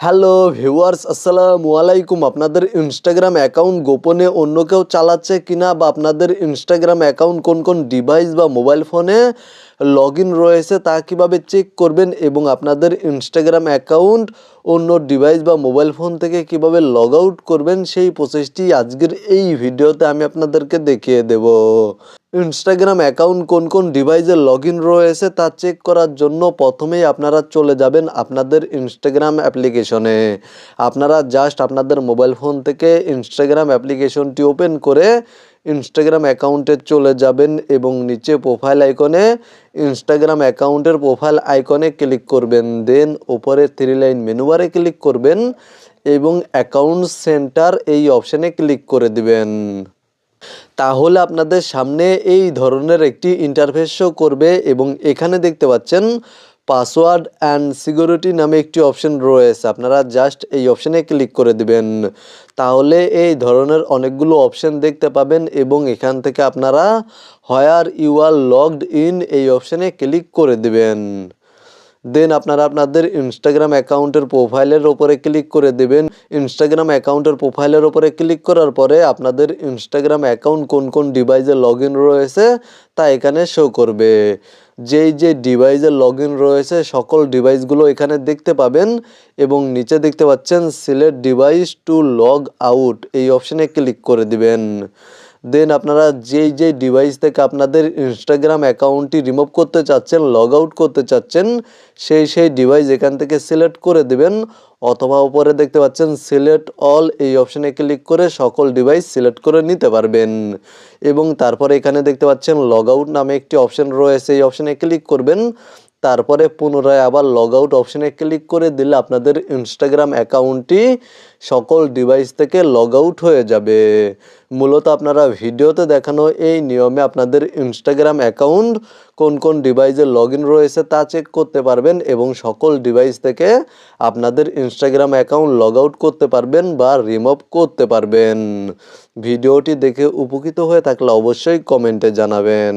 Hello viewers, আসসালামু আলাইকুম। আপনাদের ইনস্টাগ্রাম অ্যাকাউন্ট গোপনে অন্য কেউ চালাচ্ছে কিনা বা আপনাদের ইনস্টাগ্রাম অ্যাকাউন্ট কোন কোন ডিভাইস বা মোবাইল ফোনে লগ রয়েছে তা কীভাবে চেক করবেন এবং আপনাদের ইনস্টাগ্রাম অ্যাকাউন্ট অন্য ডিভাইস বা মোবাইল ফোন থেকে কীভাবে লগ আউট করবেন সেই প্রসেসটি আজকের এই ভিডিওতে আমি আপনাদেরকে দেখিয়ে দেব। ইনস্টাগ্রাম অ্যাকাউন্ট কোন কোন ডিভাইসে লগ রয়েছে তা চেক করার জন্য প্রথমেই আপনারা চলে যাবেন আপনাদের ইনস্টাগ্রাম অ্যাপ্লিকেশনে আপনারা জাস্ট আপনাদের মোবাইল ফোন থেকে ইনস্টাগ্রাম অ্যাপ্লিকেশনটি ওপেন করে ইনস্টাগ্রাম অ্যাকাউন্টে চলে যাবেন এবং নিচে প্রোফাইল আইকনে ইনস্টাগ্রাম অ্যাকাউন্টের প্রোফাইল আইকনে ক্লিক করবেন। দেন ওপরে থ্রি লাইন মেনুবারে ক্লিক করবেন এবং অ্যাকাউন্ট সেন্টার এই অপশানে ক্লিক করে দিবেন। তাহলে আপনাদের সামনে এই ধরনের একটি ইন্টারফেস শো করবে এবং এখানে দেখতে পাচ্ছেন পাসওয়ার্ড অ্যান্ড সিকিউরিটি নামে একটি অপশন রয়েছে। আপনারা জাস্ট এই অপশানে ক্লিক করে দিবেন। তাহলে এই ধরনের অনেকগুলো অপশন দেখতে পাবেন এবং এখান থেকে আপনারা where you are logged in এই অপশানে ক্লিক করে দিবেন। দেন আপনারা আপনাদের ইনস্টাগ্রাম অ্যাকাউন্টের প্রোফাইলের ওপরে ক্লিক করে দেবেন। ইনস্টাগ্রাম অ্যাকাউন্টের প্রোফাইলের ওপরে ক্লিক করার পরে আপনাদের ইনস্টাগ্রাম অ্যাকাউন্ট কোন কোন ডিভাইসে লগ রয়েছে তা এখানে শো করবে। যেই যে ডিভাইসে লগ রয়েছে, সকল ডিভাইসগুলো এখানে দেখতে পাবেন এবং নিচে দেখতে পাচ্ছেন select device to log out এই অপশানে ক্লিক করে দিবেন। দেন আপনারা যেই যেই ডিভাইস থেকে আপনাদের ইনস্টাগ্রাম অ্যাকাউন্টটি রিমুভ করতে চাচ্ছেন লগ আউট করতে চাচ্ছেন, সেই সেই ডিভাইস এখান থেকে সিলেক্ট করে দেবেন। অথবা উপরে দেখতে পাচ্ছেন সিলেক্ট অল এই অপশানে ক্লিক করে সকল ডিভাইস সিলেক্ট করে নিতে পারবেন। এবং তারপরে এখানে দেখতে পাচ্ছেন লগ আউট নামে একটি অপশান রয়েছে, এই অপশানে ক্লিক করবেন। তারপরে পুনরায় আবার লগ আউট অপশানে ক্লিক করে দিলে আপনাদের ইনস্টাগ্রাম অ্যাকাউন্টটি সকল ডিভাইস থেকে লগ আউট হয়ে যাবে। মূলত আপনারা ভিডিওতে দেখানো এই নিয়মে আপনাদের ইনস্টাগ্রাম অ্যাকাউন্ট কোন কোন ডিভাইসে লগ রয়েছে তা চেক করতে পারবেন এবং সকল ডিভাইস থেকে আপনাদের ইনস্টাগ্রাম অ্যাকাউন্ট লগ আউট করতে পারবেন বা রিমুভ করতে পারবেন। ভিডিওটি দেখে উপকৃত হয়ে থাকলে অবশ্যই কমেন্টে জানাবেন।